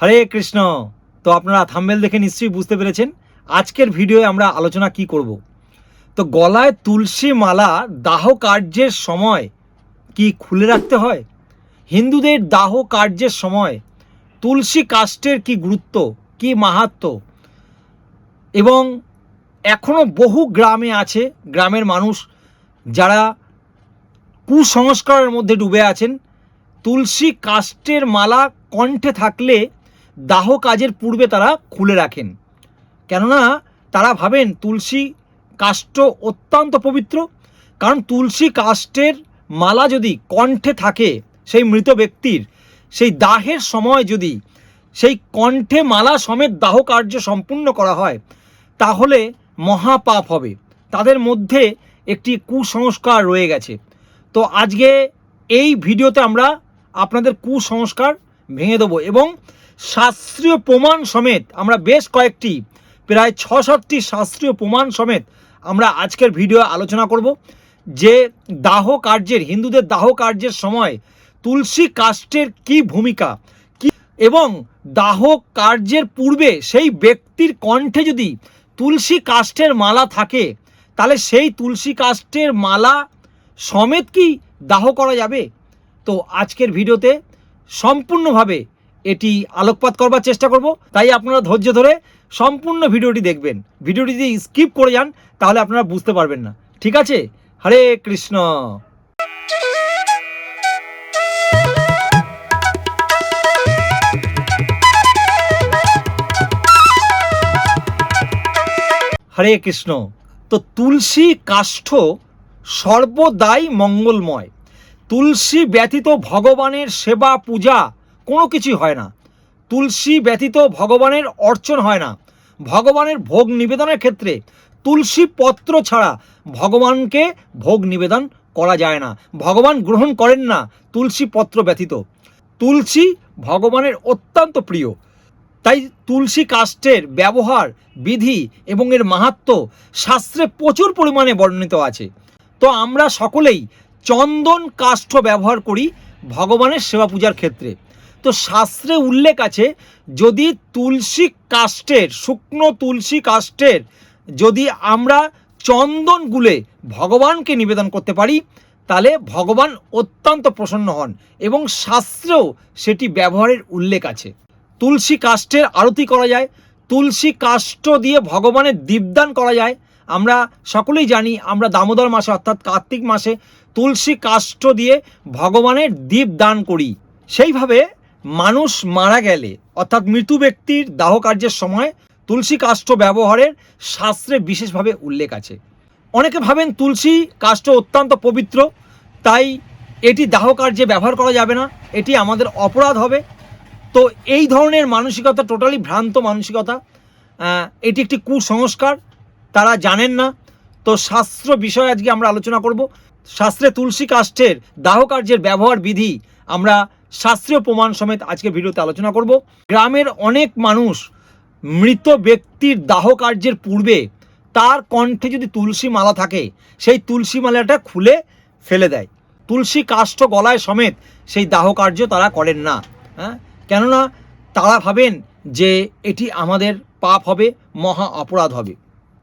হরে কৃষ্ণ। তো আপনারা থাম্বেল দেখে নিশ্চয়ই বুঝতে পেরেছেন আজকের ভিডিওয়ে আমরা আলোচনা কি করব। তো গলায় তুলসী মালা দাহ কার্যের সময় কি খুলে রাখতে হয়? হিন্দুদের দাহ কার্যের সময় তুলসী কাষ্টের কি গুরুত্ব, কি মাহাত্ম? এবং এখনও বহু গ্রামে আছে, গ্রামের মানুষ যারা কুসংস্কারের মধ্যে ডুবে আছেন, তুলসী কাষ্টের মালা কণ্ঠে থাকলে দাহ কাজের পূর্বে তারা খুলে রাখেন। কেননা তারা ভাবেন তুলসী কাষ্ঠ অত্যন্ত পবিত্র, কারণ তুলসী কাষ্টের মালা যদি কণ্ঠে থাকে সেই মৃত ব্যক্তির, সেই দাহের সময় যদি সেই কণ্ঠে মালা সমেত দাহ কার্য সম্পূর্ণ করা হয়, তাহলে মহাপাপ হবে। তাদের মধ্যে একটি কুসংস্কার রয়ে গেছে। তো আজকে এই ভিডিওতে আমরা আপনাদের কুসংস্কার ভেঙে দেবো এবং শাস্ত্রীয় প্রমাণ সমেত আমরা বেশ কয়েকটি, প্রায় ছ সাতটি শাস্ত্রীয় প্রমাণ সমেত আমরা আজকের ভিডিও আলোচনা করব। যে দাহ কার্যের, হিন্দুদের দাহ কার্যের সময় তুলসী কাষ্টের কি ভূমিকা? কি এবং দাহ কার্যের পূর্বে সেই ব্যক্তির কণ্ঠে যদি তুলসী কাষ্টের মালা থাকে, তাহলে সেই তুলসী কাষ্টের মালা সমেত কি দাহ করা যাবে? তো আজকের ভিডিওতে সম্পূর্ণভাবে এটি আলোকপাত করবার চেষ্টা করব। তাই আপনারা ধৈর্য ধরে সম্পূর্ণ ভিডিওটি দেখবেন। ভিডিওটি যদি স্কিপ করে যান, তাহলে আপনারা বুঝতে পারবেন না। ঠিক আছে? হরে কৃষ্ণ। হরে কৃষ্ণ। তো তুলসী কাষ্ঠ সর্বদাই মঙ্গলময়। তুলসী ব্যতীত ভগবানের সেবা পূজা কোনো কিছুই হয় না। তুলসী ব্যতীত ভগবানের অর্চন হয় না। ভগবানের ভোগ নিবেদনের ক্ষেত্রে তুলসী পত্র ছাড়া ভগবানকে ভোগ নিবেদন করা যায় না। ভগবান গ্রহণ করেন না তুলসী পত্র ব্যতীত। তুলসী ভগবানের অত্যন্ত প্রিয়। তাই তুলসী কাষ্টের ব্যবহার, বিধি এবং এর মাহাত্ম শাস্ত্রে প্রচুর পরিমাণে বর্ণিত আছে। তো আমরা সকলেই চন্দন কাষ্ঠ ব্যবহার করি ভগবানের সেবা পূজার ক্ষেত্রে। তো শাস্ত্রে উল্লেখ আছে, যদি তুলসী কাষ্টের শুকনো তুলসী কাষ্টের যদি আমরা চন্দন গুলে ভগবানকে নিবেদন করতে পারি, তাহলে ভগবান অত্যন্ত প্রসন্ন হন এবং শাস্ত্রেও সেটি ব্যবহারের উল্লেখ আছে। তুলসী কাষ্ঠের আরতি করা যায়, তুলসী কাষ্ঠ দিয়ে ভগবানের দীপদান করা যায়, আমরা সকলেই জানি, আমরা দামোদর মাসে অর্থাৎ কার্তিক মাসে তুলসী কাষ্ঠ দিয়ে ভগবানের দীপ দান করি। সেইভাবে মানুষ মারা গেলে, অর্থাৎ মৃত্যু ব্যক্তির দাহ কার্যের সময় তুলসী কাষ্ঠ ব্যবহারের শাস্ত্রে বিশেষভাবে উল্লেখ আছে। অনেকে ভাবেন তুলসী কাষ্ঠ অত্যন্ত পবিত্র, তাই এটি দাহ কার্যে ব্যবহার করা যাবে না, এটি আমাদের অপরাধ হবে। তো এই ধরনের মানসিকতা টোটালি ভ্রান্ত মানসিকতা এটি একটি কুসংস্কার, তারা জানেন না। তো শাস্ত্র বিষয়ে আজকে আমরা আলোচনা করব। শাস্ত্রে তুলসী কাষ্ঠের দাহ কার্যের ব্যবহার বিধি আমরা শাস্ত্রীয় প্রমাণ সমেত আজকে ভিডিওতে আলোচনা করব। গ্রামের অনেক মানুষ মৃত ব্যক্তির দাহ কার্যের পূর্বে তার কণ্ঠে যদি তুলসী মালা থাকে, সেই তুলসী মালাটা খুলে ফেলে দেয়। তুলসী কাষ্ঠ গলায় সমেত সেই দাহ কার্য তারা করেন না। হ্যাঁ? কেননা তারা ভাবেন যে এটি আমাদের পাপ হবে, মহা অপরাধ হবে।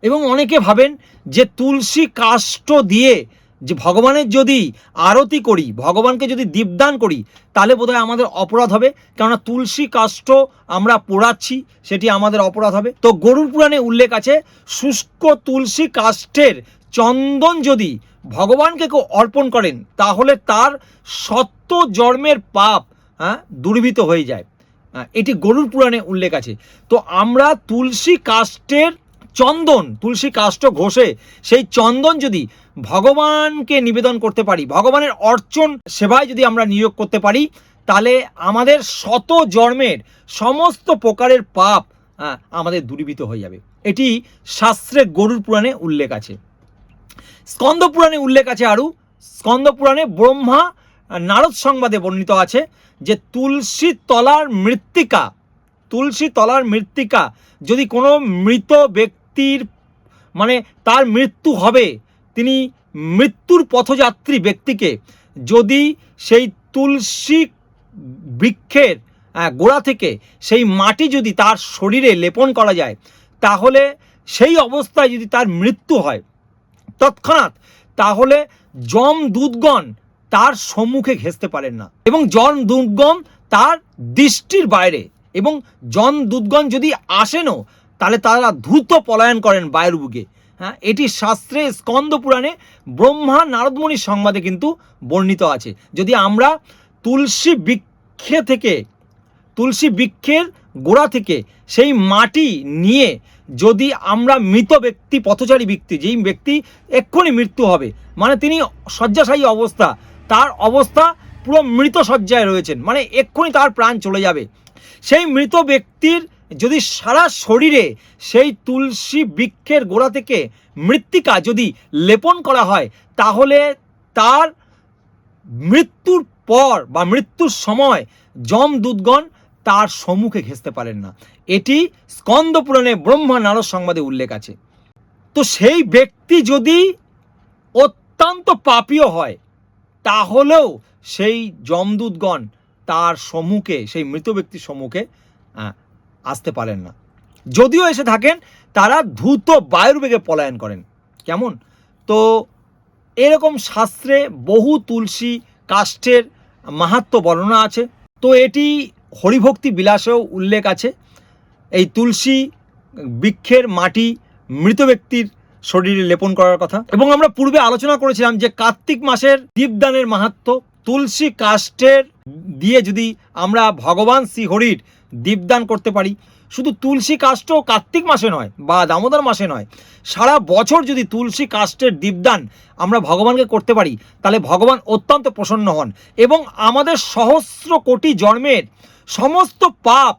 এবং অনেকে ভাবেন যে তুলসী কাষ্ঠ দিয়ে যে ভগবানের যদি আরতি করি, ভগবানকে যদি দীপদান করি, তাহলে বোধহয় আমাদের অপরাধ হবে। কেননা তুলসী কাষ্ঠ আমরা পোড়াচ্ছি, সেটি আমাদের অপরাধ হবে। তো গরুর পুরাণে উল্লেখ আছে, শুষ্ক তুলসী কাষ্ঠের চন্দন যদি ভগবানকে কেউ অর্পণ করেন, তাহলে তার সত্য জন্মের পাপ হ্যাঁ দূরীভূত হয়ে যায়। এটি গরুর পুরাণে উল্লেখ আছে। তো আমরা তুলসী কাষ্ঠের চন্দন, তুলসী কাষ্ঠ ঘষে সেই চন্দন যদি ভগবানকে নিবেদন করতে পারি, ভগবানের অর্চন সেবায় যদি আমরা নিয়োগ করতে পারি, তাহলে আমাদের শত জন্মের সমস্ত প্রকারের পাপ আমাদের দূরীভূত হয়ে যাবে। এটি শাস্ত্রে গরুর পুরাণে উল্লেখ আছে। স্কন্দ পুরাণে উল্লেখ আছে আরও। স্কন্দ পুরাণে ব্রহ্মা নারদ সংবাদে বর্ণিত আছে যে তুলসী তলার মৃত্তিকা, তুলসী তলার মৃত্তিকা যদি কোনো মৃত ব্যক্তির মানে তার মৃত্যু হবে। তিনি মৃত্যুর পথযাত্রী ব্যক্তিকে। যদি সেই তুলসী বৃক্ষের গোড়া থেকে সেই মাটি যদি তার শরীরে লেপন করা যায়, তাহলে সেই অবস্থায় যদি তার মৃত্যু হয়, তৎক্ষণাৎ তাহলে যম দূতগণ তার সম্মুখে ঘেঁচতে পারেন না। এবং জন দূতগণ তার দৃষ্টির বাইরে। এবং জন দূতগণ যদি আসেনও তাহলে তারা দ্রুত পলায়ন করেন বায়ুর বুকে হ্যাঁ এটি শাস্ত্রে স্কন্দ পুরাণে ব্রহ্মা নারদমণির সংবাদে কিন্তু বর্ণিত আছে। যদি আমরা তুলসী বৃক্ষে থেকে, তুলসী বৃক্ষের গোড়া থেকে সেই মাটি নিয়ে যদি আমরা মৃত ব্যক্তি, পথচারী ব্যক্তি, যেই ব্যক্তি এক্ষুনি মৃত্যু হবে মানে তিনি শয্যাশায়ী অবস্থা, তার অবস্থা পুরো মৃত শয্যায় রয়েছেন মানে এক্ষুনি তার প্রাণ চলে যাবে। সেই মৃত ব্যক্তির যদি সারা শরীরে সেই তুলসী বৃক্ষের গোড়া থেকে মৃত্তিকা যদি লেপন করা হয়, তাহলে তার মৃত্যুর পর বা মৃত্যুর সময় যম দূতগণ তার সম্মুখে ঘেঁচতে পারেন না। এটি স্কন্দ পুরাণে ব্রহ্মা নারদ সংবাদে উল্লেখ আছে। তো সেই ব্যক্তি যদি অত্যন্ত পাপীয় হয়, তাহলেও সেই যমদূতগণ তার সম্মুখে, সেই মৃত ব্যক্তির সম্মুখে আসতে পারেন না। যদিও এসে থাকেন, তারা দ্রুত বায়ুর বেগে পলায়ন করেন। কেমন? তো এরকম শাস্ত্রে বহু তুলসী কাষ্ঠের মাহাত্ম বর্ণনা আছে। তো এটি হরিভক্তি বিলাসেও উল্লেখ আছে। এই তুলসী বৃক্ষের মাটি মৃত ব্যক্তির শরীরে লেপন করার কথা। এবং আমরা পূর্বে আলোচনা করেছিলাম যে কার্তিক মাসের দীপদানের মাহাত্ম তুলসী কাষ্ঠের দিয়ে যদি আমরা ভগবান শ্রীহরির দীপদান করতে পারি। শুধু তুলসী কাষ্ঠ কার্তিক মাসে নয় বা দামোদর মাসে নয়, সারা বছর যদি তুলসী কাষ্ঠের দীপদান আমরা ভগবানকে করতে পারি, তাহলে ভগবান অত্যন্ত প্রসন্ন হন এবং আমাদের সহস্র কোটি জন্মের সমস্ত পাপ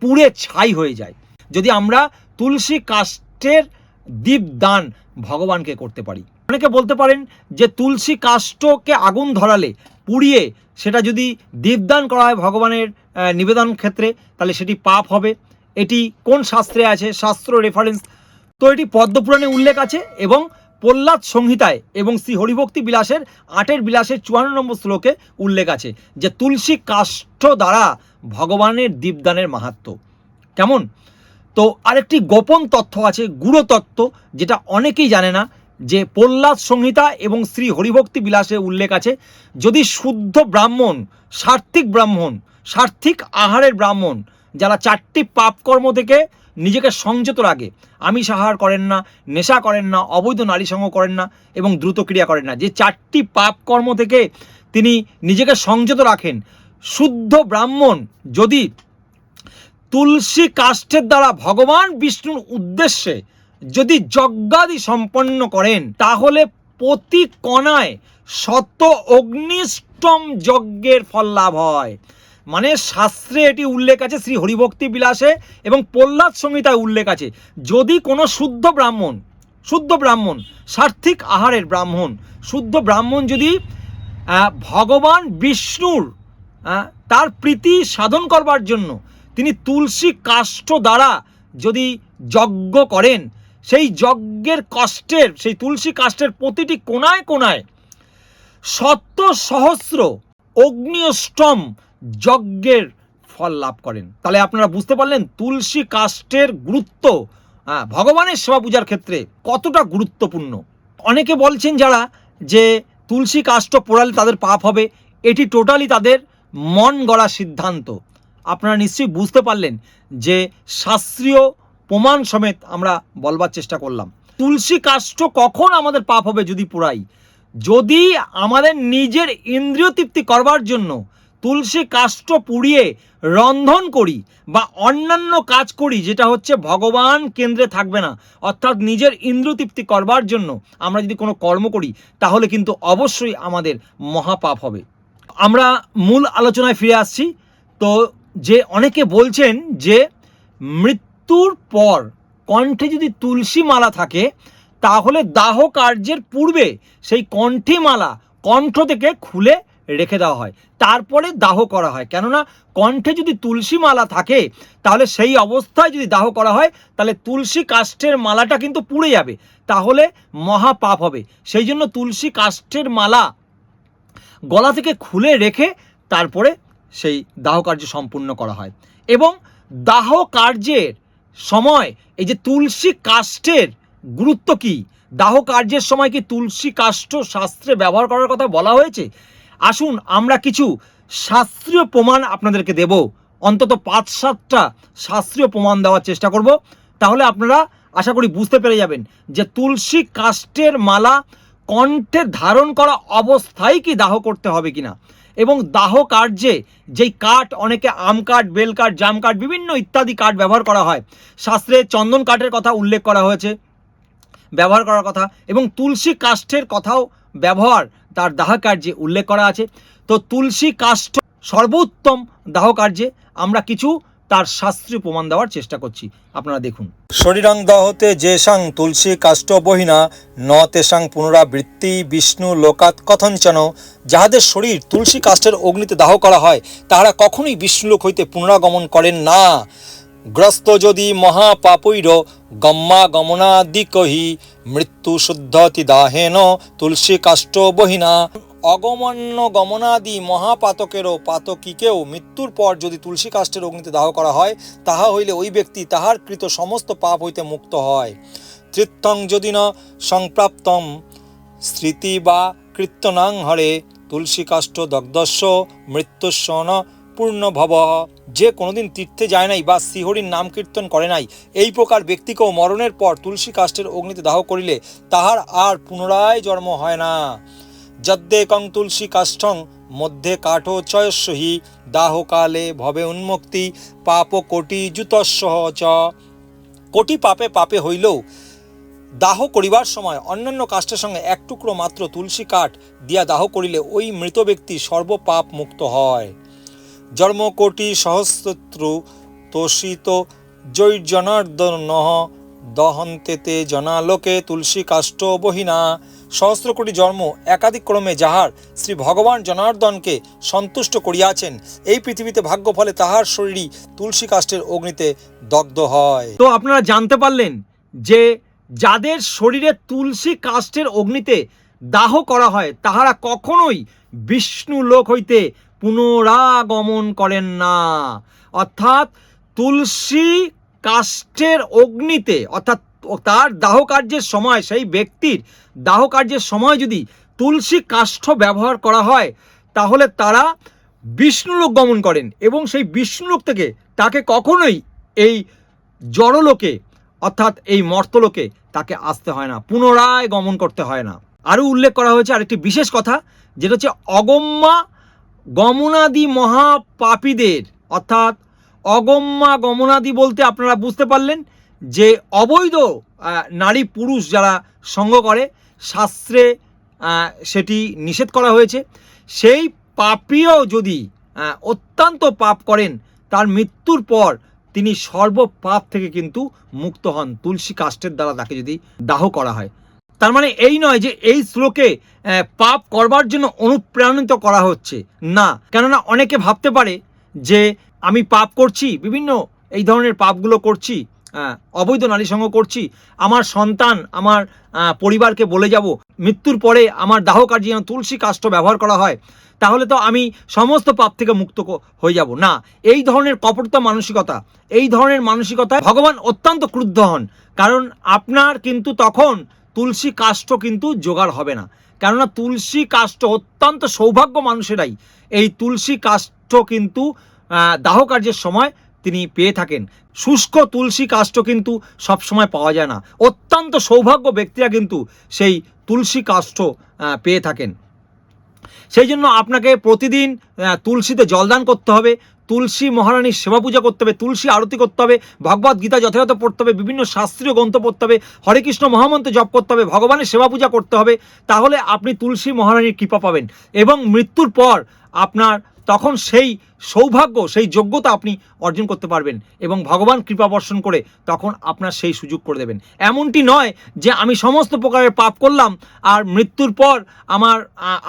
পুড়ে ছাই হয়ে যায়। যদি আমরা তুলসী কাষ্ঠের দীপদান ভগবানকে করতে পারি। অনেকে বলতে পারেন যে তুলসী কাষ্ঠকে আগুন ধরালে, পুড়িয়ে সেটা যদি দীপদান করা হয় ভগবানের নিবেদন ক্ষেত্রে, তাহলে সেটি পাপ হবে। এটি কোন শাস্ত্রে আছে? শাস্ত্র রেফারেন্স তো এটি পদ্মপুরাণে উল্লেখ আছে এবং প্রহ্লাদ সংহিতায় এবং শ্রী হরিভক্তি বিলাসের আটের বিলাসের চুয়ান্ন নম্বর শ্লোকে উল্লেখ আছে যে, তুলসী কাষ্ঠ দ্বারা ভগবানের দীপদানের মাহাত্ম। কেমন? তো আরেকটি গোপন তথ্য আছে, গুড়ো তত্ত্ব, যেটা অনেকেই জানে না, যে প্রহ্লাদ সংহিতা এবং শ্রী হরিভক্তি বিলাসে উল্লেখ আছে, যদি শুদ্ধ ব্রাহ্মণ সার্থিক ব্রাহ্মণ সার্থিক আহারের ব্রাহ্মণ, যারা চারটি পাপকর্ম থেকে নিজেকে সংযত রাখে। আমিষ আহার করেন না, নেশা করেন না, অবৈধ নারী সঙ্গ করেন না এবং দ্রুত ক্রিয়া করেন না। যে চারটি পাপকর্ম থেকে তিনি নিজেকে সংযত রাখেন, শুদ্ধ ব্রাহ্মণ যদি তুলসী কাষ্ঠের দ্বারা ভগবান বিষ্ণুর উদ্দেশ্যে যদি যজ্ঞাদি সম্পন্ন করেন, তাহলে প্রতি কণায় শত অগ্নিষ্টম যজ্ঞের ফল লাভ হয়। মানে শাস্ত্রে এটি উল্লেখ আছে, শ্রী হরিভক্তি বিলাসে এবং প্রহ্লাদ সংহিতায় উল্লেখ আছে। যদি কোনো শুদ্ধ ব্রাহ্মণ শুদ্ধ ব্রাহ্মণ, সার্থিক আহারের ব্রাহ্মণ, শুদ্ধ ব্রাহ্মণ যদি ভগবান বিষ্ণুর তার প্রীতি সাধন করবার জন্য তিনি তুলসী কাষ্ঠ দ্বারা যদি যজ্ঞ করেন, সেই যজ্ঞের কষ্টের, সেই তুলসী কাষ্ঠের প্রতিটি কোনায় কোনায় শত সহস্র অগ্নিষ্টম যজ্ঞের ফল লাভ করেন। তাহলে আপনারা বুঝতে পারলেন তুলসী কাষ্ঠের গুরুত্ব। হ্যাঁ ভগবানের সেবা পূজার ক্ষেত্রে কতটা গুরুত্বপূর্ণ। অনেকে বলছেন যারা যে তুলসী কাষ্ঠ পোড়ালে তাদের পাপ হবে, এটি টোটালি তাদের মন গড়া সিদ্ধান্ত। আপনারা নিশ্চয়ই বুঝতে পারলেন যে শাস্ত্রীয় প্রমাণ সমেত আমরা বলবার চেষ্টা করলাম। তুলসী কাষ্ঠ কখন আমাদের পাপ হবে যদি পোড়াই? যদি আমাদের নিজের ইন্দ্রিয় তৃপ্তি করবার জন্য তুলসী কাষ্ঠ পুড়িয়ে রন্ধন করি বা অন্যান্য কাজ করি, যেটা হচ্ছে ভগবান কেন্দ্রে থাকবে না, অর্থাৎ নিজের ইন্দ্রিয় তৃপ্তি করবার জন্য আমরা যদি কোনো কর্ম করি, তাহলে কিন্তু অবশ্যই আমাদের মহাপাপ হবে। আমরা মূল আলোচনায় ফিরে আসছি। তো যে অনেকে বলছেন যে মৃত্যুর পর কণ্ঠে যদি তুলসী মালা থাকে, তাহলে দাহ কার্যের পূর্বে সেই কণ্ঠী মালা কণ্ঠ থেকে খুলে রেখে দেওয়া হয়। তারপরে দাহ করা হয়। কেননা, কণ্ঠে যদি তুলসী মালা থাকে, তাহলে সেই অবস্থায় যদি দাহ করা হয়, তাহলে তুলসী কাষ্ঠের মালাটা কিন্তু পুড়ে যাবে। তাহলে মহা পাপ হবে। সেই জন্য তুলসী কাষ্ঠের মালা গলা থেকে খুলে রেখে তারপরে সেই দাহ কার্য সম্পূর্ণ করা হয়। এবং দাহ কার্যের সময় এই যে তুলসী কাষ্ঠের গুরুত্ব কি? দাহ কার্যের সময় কি তুলসী কাষ্ঠ শাস্ত্রে ব্যবহার করার কথা বলা হয়েছে? আসুন আমরা কিছু শাস্ত্রীয় প্রমাণ আপনাদেরকে দেব। অন্তত পাঁচ, সাতটা শাস্ত্রীয় প্রমাণ দেওয়ার চেষ্টা করব। তাহলে আপনারা আশা করি বুঝতে পেরে যাবেন যে তুলসী কাষ্ঠের মালা কণ্ঠে ধারণ করা অবস্থায় কি দাহ করতে হবে কিনা। এবং দাহ কার্যে যেই কাঠ, অনেকে আম কাঠ, বেল কাঠ, জাম কাঠ, বিভিন্ন ইত্যাদি কাঠ ব্যবহার করা হয়, শাস্ত্রে চন্দন কাঠের কথা উল্লেখ করা হয়েছে, ব্যবহার করার কথা, এবং তুলসী কাষ্ঠের কথাও ব্যবহার তার দাহ কার্যে উল্লেখ করা আছে। তো তুলসী কাষ্ঠ সর্বোত্তম দাহ কার্যে আমরা কিছু তার শাস্ত্রীয় প্রমাণ দেওয়ার চেষ্টা করছি। আপনারা দেখুন। শরীরাং দহতে যেসাং তুলসী কাষ্ঠ বহিনা ন তেসাং পুনরাবৃত্তি বিষ্ণু লোকাত কথঞ্চন। যাহাদের শরীর তুলসী কাষ্ঠের অগ্নিতে দাহ করা হয়, তাহারা কখনোই বিষ্ণুলোক হইতে পুনরাগমন করেন না। গ্রস্ত যদি মহাপাপৈর গম্মা গমনাদিকহি মৃত্যু শুদ্ধতি দাহেন তুলসী কাষ্ঠ বহিনা। অগমন্য গমনাদি মহাপাতকেরও পাতকীকেও মৃত্যুর পর যদি তুলসী কাষ্ঠের অগ্নিতে দাহ করা হয়, তাহা হইলে ওই ব্যক্তি তাহার কৃত সমস্ত পাপ হইতে মুক্ত হয়। তৃত্বং যদি ন সংপ্রাপ্তম স্মৃতি বা কীর্তনাং হরে তুলসী কাষ্ঠ দগ্ধস্য মৃত্যুস্বন পূর্ণ ভব যে কোনোদিন তীর্থে যায় নাই বা শ্রীহরির নাম কীর্তন করে নাই, এই প্রকার ব্যক্তিকেও মরণের পর তুলসী কাষ্ঠের অগ্নিতে দাহ করিলে তাহার আর পুনরায় জন্ম হয় না। যদ্দেকং তুলসী কাষ্ঠং মধ্যে কাঠোচয়স্বহি দাহকালে ভবে উন্মুক্তি, পাপ কোটি জুতস্বহ চ। কোটি পাপে পাপে হইলেও দাহ করিবার সময় অন্যান্য কাষ্ঠের সঙ্গে এক টুকরো মাত্র তুলসী কাঠ দিয়া দাহ করিলে ওই মৃত ব্যক্তি সর্বপাপ মুক্ত হয়। জন্ম কোটি সহস্রত্রু তোষিত জৈর্জনার্দন দহন্তেতে জনালোকে তুলসী কাষ্ট বহিনা। সহস্র কোটি জন্ম একাধিক ক্রমে যাহার শ্রী ভগবান জনার্দনকে সন্তুষ্ট করিয়াছেন, এই পৃথিবীতে ভাগ্য ফলে তাহার শরীরই তুলসী কাষ্টের অগ্নিতে দগ্ধ হয়। তো আপনারা জানতে পারলেন যে যাদের শরীরে তুলসী কাষ্ঠের অগ্নিতে দাহ করা হয়, তাহারা কখনোই বিষ্ণু লোক হইতে পুনরাগমন করেন না। অর্থাৎ তুলসী কাষ্ঠের অগ্নিতে, অর্থাৎ তার দাহ কার্যের সময়, সেই ব্যক্তির দাহ কার্যের সময় যদি তুলসী কাষ্ঠ ব্যবহার করা হয়, তাহলে তারা বিষ্ণুলোক গমন করেন এবং সেই বিষ্ণুলোক থেকে তাকে কখনোই এই জড়লোকে, অর্থাৎ এই মর্তলোকে তাকে আসতে হয় না, পুনরায় গমন করতে হয় না। আরও উল্লেখ করা হয়েছে আরেকটি বিশেষ কথা, যেটা হচ্ছে অগম্যা গমনাদি মহাপাপীদের, অর্থাৎ অগম্যা গমনাদি বলতে আপনারা বুঝতে পারলেন যে অবৈধ নারী পুরুষ যারা সঙ্গ করে, শাস্ত্রে সেটি নিষেধ করা হয়েছে। সেই পাপীও যদি অত্যন্ত পাপ করেন, তার মৃত্যুর পর তিনি সর্বপাপ থেকে কিন্তু মুক্ত হন, তুলসী কাষ্ঠের দ্বারা তাকে যদি দাহ করা হয়। তার মানে এই নয় যে এই শ্লোকে পাপ করবার জন্য অনুপ্রাণিত করা হচ্ছে। না, কেননা অনেকে ভাবতে পারে যে আমি পাপ করছি, বিভিন্ন এই ধরনের পাপগুলো করছি অবৈধ নারী সঙ্গ করছি, আমার সন্তান, আমার পরিবারকে বলে যাব, মৃত্যুর পরে আমার দাহ কার্যে যেন তুলসী কাষ্ঠ ব্যবহার করা হয়, তাহলে তো আমি সমস্ত পাপ থেকে মুক্ত হয়ে যাব। না, এই ধরনের কপটতা মানসিকতা, এই ধরনের মানসিকতায় ভগবান অত্যন্ত ক্রুদ্ধ হন। কারণ আপনার কিন্তু তখন তুলসী কাষ্ঠ কিন্তু জোগাড় হবে না। কেননা তুলসী কাষ্ঠ অত্যন্ত সৌভাগ্য মানুষেরাই এই তুলসী কাষ্ঠ কিন্তু দাহ কার্যের সময় তিনি পেয়ে থাকেন। শুষ্ক তুলসী কাষ্ঠ কিন্তু সবসময় পাওয়া যায় না। অত্যন্ত সৌভাগ্য ব্যক্তিরা কিন্তু সেই তুলসী কাষ্ঠ পেয়ে থাকেন। সেই জন্য আপনাকে প্রতিদিন তুলসীতে জলদান করতে হবে। তুলসী মহারানীর সেবা পূজা করতে হবে, তুলসী আরতি করতে হবে ভগবদ গীতা যথাযথ পড়তে হবে, বিভিন্ন শাস্ত্রীয় গ্রন্থ পড়তে হবে, হরে কৃষ্ণ মহামন্ত্র জপ করতে হবে, ভগবানের সেবা পূজা করতে হবে, তাহলে আপনি তুলসী মহারানীর কৃপা পাবেন। এবং মৃত্যুর পর আপনার তখন সেই সৌভাগ্য, সেই যোগ্যতা আপনি অর্জন করতে পারবেন এবং ভগবান কৃপা বর্ষণ করে তখন আপনার সেই সুযোগ করে দেবেন। এমনটি নয় যে আমি সমস্ত প্রকারের পাপ করলাম আর মৃত্যুর পর আমার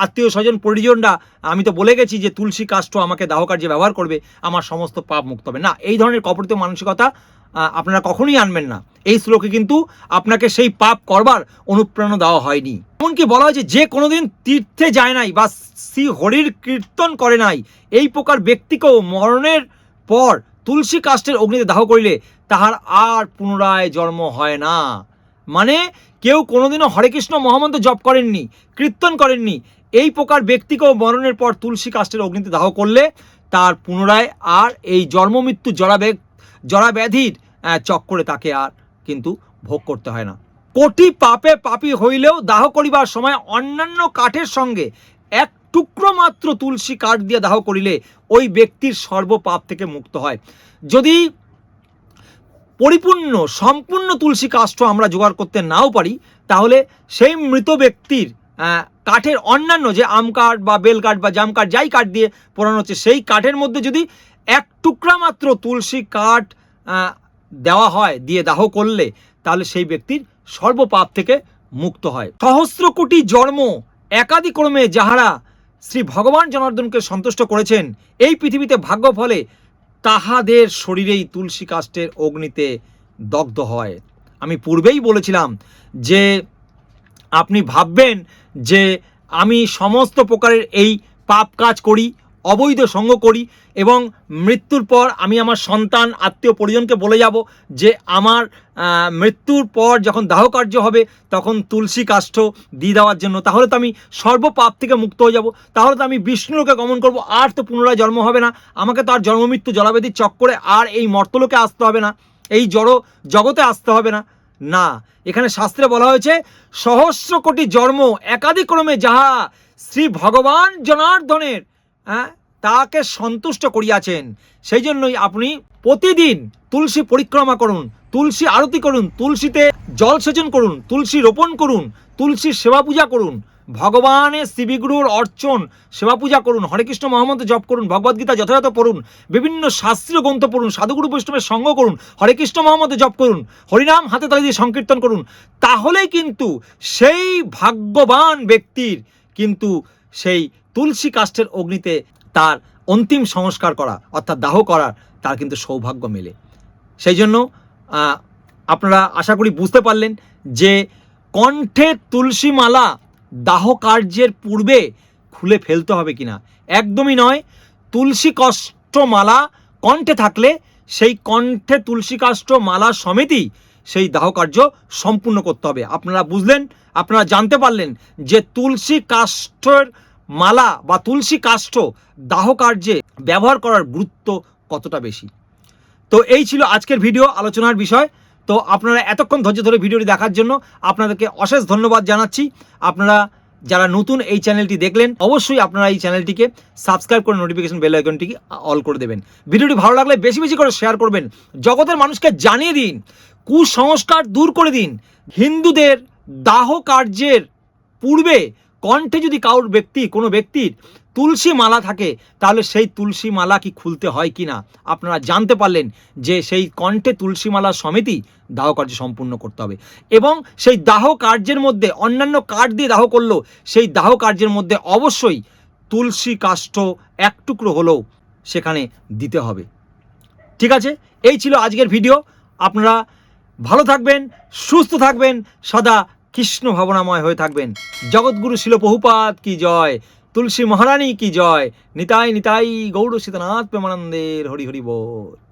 আত্মীয় স্বজন, পরিজনরা, আমি তো বলে গেছি যে তুলসী কাষ্ট আমাকে দাহকার্যে ব্যবহার করবে, আমার সমস্ত পাপ মুক্ত হবে। না, এই ধরনের কপরিত মানসিকতা আপনারা কখনোই আনবেন না। এই শ্লোকে কিন্তু আপনাকে সেই পাপ করবার অনুপ্রেরণা দেওয়া হয়নি। এমনকি বলা হয়েছে, যে কোনোদিন তীর্থে যায় নাই বা শ্রী হরির কীর্তন করে নাই, এই প্রকার ব্যক্তিকেও মরণের পর তুলসী কাষ্টের অগ্নিতে দাহ করিলে তাহার আর পুনরায় জন্ম হয় না। মানে কেউ কোনোদিনও হরে কৃষ্ণ মহামন্ত্র জপ করেননি, কীর্তন করেননি, এই প্রকার ব্যক্তিকেও মরণের পর তুলসী কাষ্টের অগ্নিতে দাহ করলে তার পুনরায় আর এই জন্ম মৃত্যু জরাবে জরাব্যাধির আহ, চক্করে তাকে আর কিন্তু ভোগ করতে হয় না। কোটি পাপে পাপী হইলেও দাহ করিবার সময় অন্যান্য কাঠের সঙ্গে এক টুকরো মাত্র তুলসী কাঠ দিয়ে দাহ করিলে ওই ব্যক্তির সর্বপাপ থেকে মুক্ত হয়। যদি পরিপূর্ণ সম্পূর্ণ তুলসী কাষ্ঠ আমরা জোগাড় করতে নাও পারি তাহলে সেই মৃত ব্যক্তির কাঠের অন্যান্য যে আম কাঠ বা বেল কাঠ বা জাম কাঠ যাই কাঠ দিয়ে পোড়ানো হচ্ছে সেই কাঠের মধ্যে যদি এক টুকরা মাত্র তুলসী কাঠ দেওয়া হয়, দিয়ে দাহ করলে, তাহলে সেই ব্যক্তির সর্বপাপ থেকে মুক্ত হয়। সহস্র কোটি জন্ম একাদিক্রমে যাহারা শ্রী ভগবান জনার্দনকে সন্তুষ্ট করেছেন, এই পৃথিবীতে ভাগ্য ফলে তাহাদের শরীরেই তুলসী কাষ্টের অগ্নিতে দগ্ধ হয়। আমি পূর্বেই বলেছিলাম যে, আপনি ভাববেন যে, আমি সমস্ত প্রকারের এই পাপ কাজ করি অবৈধ সঙ্গ করি এবং মৃত্যুর পর আমি আমার সন্তান, আত্মীয় পরিজনকে বলে যাব যে আমার মৃত্যুর পর যখন দাহকার্য হবে, তখন তুলসী কাষ্ঠ দিয়ে দেওয়ার জন্য। তাহলে তো আমি সর্বপাপ থেকে মুক্ত হয়ে যাব। তাহলে তো আমি বিষ্ণুলোকে গমন করব। আর তো পুনরায় জন্ম হবে না। আমাকে তো আর জন্মমৃত্যু জলাবেদির চক্করে আর এই মর্তলোকে আসতে হবে না। এই জড় জগতে আসতে হবে না। না, এখানে শাস্ত্রে বলা হয়েছে, সহস্র কোটি জন্ম একাদিক্রমে যাহা শ্রী ভগবান জনার্দনের হ্যাঁ তাকে সন্তুষ্ট করিয়াছেন। সেই জন্যই আপনি প্রতিদিন তুলসী পরিক্রমা করুন, তুলসী আরতি করুন, তুলসীতে জল সেচন করুন, তুলসী রোপণ করুন তুলসীর সেবা পূজা করুন, ভগবানের শিবিগুরুর অর্চন, সেবা পূজা করুন, হরে কৃষ্ণ মহামন্ত্র জপ করুন ভগবদ্গীতা যথাযথ পড়ুন, বিভিন্ন শাস্ত্রীয় গ্রন্থ পড়ুন সাধুগুরু বৈষ্ণবের সঙ্গ করুন, হরে কৃষ্ণ মহামন্ত্র জপ করুন, হরিনাম হাতে তালি দিয়ে সংকীর্তন করুন, তাহলেই কিন্তু সেই ভাগ্যবান ব্যক্তির কিন্তু সেই তুলসী কাষ্ঠের অগ্নিতে তার অন্তিম সংস্কার করা, অর্থাৎ দাহ করার তার কিন্তু সৌভাগ্য মেলে। সেই জন্য আপনারা আশা করি বুঝতে পারলেন যে কণ্ঠে তুলসী মালা দাহ কার্যের পূর্বে খুলে ফেলতে হবে কিনা। একদমই নয়, তুলসী কষ্ট মালা কণ্ঠে থাকলে সেই কণ্ঠে তুলসী কাষ্ঠ মালা সমেতই সেই দাহ কার্য সম্পূর্ণ করতে হবে। আপনারা বুঝলেন, আপনারা জানতে পারলেন যে তুলসী কাষ্ঠের মালা বা তুলসী কাষ্ঠ দাহ কার্যে ব্যবহার করার গুরুত্ব কতটা বেশি? তো এই ছিল আজকের ভিডিও আলোচনার বিষয়। তো আপনারা এতক্ষণ ধৈর্য ধরে ভিডিওটি দেখার জন্য আপনাদেরকে অশেষ ধন্যবাদ জানাচ্ছি। আপনারা যারা নতুন এই চ্যানেলটি দেখলেন, অবশ্যই আপনারা এই চ্যানেলটিকে সাবস্ক্রাইব করে নোটিফিকেশন বেল আইকনটিকে অল করে দেবেন। ভিডিওটি ভালো লাগলে বেশি বেশি করে শেয়ার করবেন। জগতের মানুষকে জানিয়ে দিন, কুসংস্কার দূর করে দিন। হিন্দুদের দাহ কার্যের পূর্বে কণ্ঠে যদি কারোর ব্যক্তি, কোনো ব্যক্তির তুলসী মালা থাকে, তাহলে সেই তুলসী মালা কি খুলতে হয় কি না আপনারা জানতে পারলেন যে সেই কণ্ঠে তুলসী মালা সমেতই দাহ কার্য সম্পূর্ণ করতে হবে। এবং সেই দাহ কার্যের মধ্যে, অন্যান্য কাঠ দিয়ে দাহ করলেও সেই দাহ কার্যের মধ্যে অবশ্যই তুলসী কাষ্ঠ এক টুকরো হলেও সেখানে দিতে হবে। ঠিক আছে? এই ছিল আজকের ভিডিও। আপনারা ভালো থাকবেন, সুস্থ থাকবেন, সদা কৃষ্ণ ভাবনাময় হয়ে থাকবেন। জগৎগুরু শিল বহুপাত কি জয়? তুলসী মহারানী কি জয়? নিতাই নিতাই গৌর সীতানাথ প্রেমানন্দের হরি হরি বল।